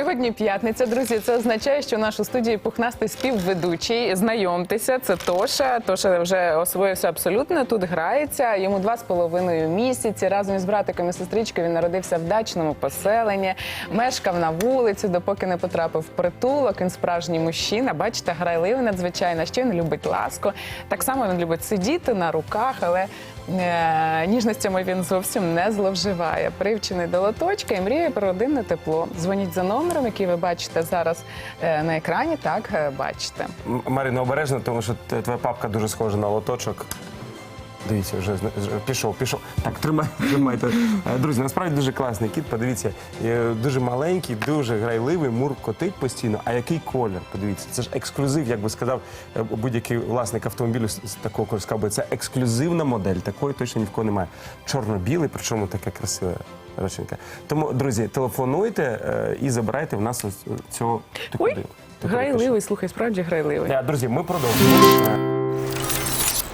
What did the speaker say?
Сьогодні п'ятниця, друзі. Це означає, що в нашу студії пухнастий співведучий. Знайомтеся, це Тоша. Тоша вже освоївся абсолютно. Тут грається. Йому два з половиною місяці. Разом із братиком і сестричкою він народився в дачному поселенні, мешкав на вулиці, допоки не потрапив в притулок. Він справжній мужчина. Бачите, грайливий надзвичайно. Ще він любить ласку. Так само він любить сидіти на руках, але е, ніжностями він зовсім не зловживає. Привчений до лоточка і мріє про родинне тепло. Дзвоніть за номером, який ви бачите зараз е, на екрані. Так е, бачите. Маріна обережно, тому що твоя папка дуже схожа на лоточок. Дивіться, вже вже пішов, пішов. Так, тримай, тримайте. Е, Друзі, насправді дуже класний кіт. Подивіться, Е, дуже маленький, дуже грайливий, муркотить постійно. А який колір? Подивіться, це ж ексклюзив, як би сказав е, будь-який власник автомобілю з з такого кольору, сказав би, це ексклюзивна модель. Такої точно ні в кого немає. Чорно-білий, причому така красива. Роченька. Тому, друзі, телефонуйте е, і забирайте в нас ось цього таку Ой, диву. Таку грайливий, слухай, справді грайливий. Е, Друзі, ми продовжуємо. Е,